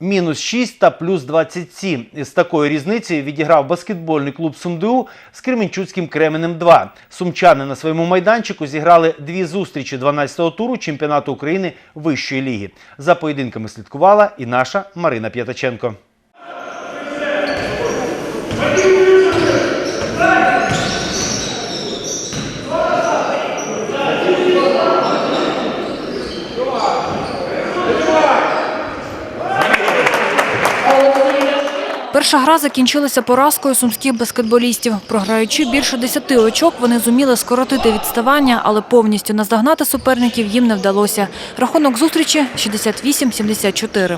Мінус 6 та плюс 27. З такою різницею відіграв баскетбольний клуб СумДУ з Кременчуцьким Кременем 2. Сумчани на своєму майданчику зіграли дві зустрічі 12-го туру чемпіонату України вищої ліги. За поєдинками слідкувала і наша Марина П'ятаченко. Перша гра закінчилася поразкою сумських баскетболістів. Програючи більше 10 очок, вони зуміли скоротити відставання, але повністю наздогнати суперників їм не вдалося. Рахунок зустрічі 68-74.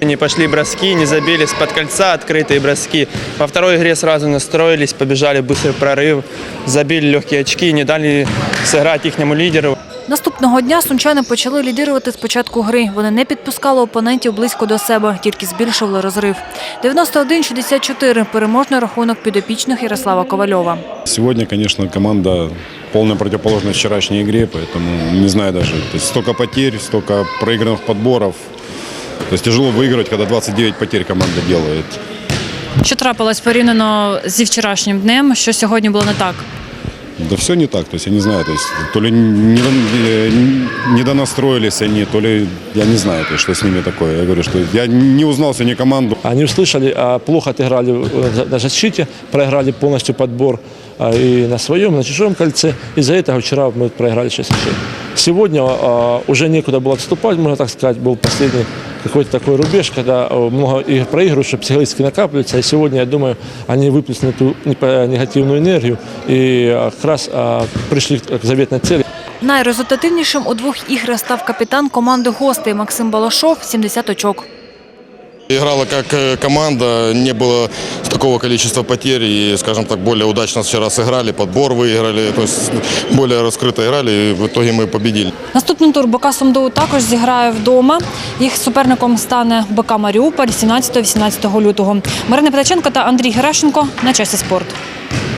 Не пошли броски, не забили с-под кольца открытые броски. Во второй игре сразу настроились, побежали быстрый прорыв, забили легкие очки, не дали сыграть ихнему лидеру. Наступного дня сумчани почали лідирувати з початку гри. Вони не підпускали опонентів близько до себе, тільки збільшували розрив. 91-64 – переможний рахунок підопічних Ярослава Ковальова. Сегодня, конечно, команда полная противоположность вчерашней игре, поэтому не знаю даже. То есть столько потерь, столько проигранных подборов. То есть тяжело выиграть, когда 29 потерь команда делает. Що трапилось порівняно зі вчорашнім днем? Що сьогодні було не так? Да все не так, то есть я не знаю, то есть то ли не, э, не донастроились они, то ли я не знаю, то есть, что с ними такое. Я говорю, что я не узнал сегодня команду. Они услышали, а плохо отыграли э, на защите, проиграли полностью подбор а, и на своем, и на чужом кольце. Из-за этого вчера мы проиграли 6 очей. Сегодня а, уже некуда было отступать, можно так сказать, был последний какой-то такой рубеж, когда а, много игр проигрывают, что психологически накапливается. И сегодня, я думаю, они выплеснули эту непо- негативную энергию и а, как раз а, пришли к заветной цели. Найрезультативнішим у двох іграх став капітан команди гостей Максим Балашов – 70 очок. Играла как э, команда, не было такого количества потерь и, скажем так, более удачно вчера сыграли, подбор выиграли, то есть более раскрыто играли и в итоге мы победили. Наступний тур БК Сумдоу також зіграє вдома. Їх суперником стане БК Маріуполь 17-18 лютого. Марина Петаченко та Андрій Геращенко на часі спорт.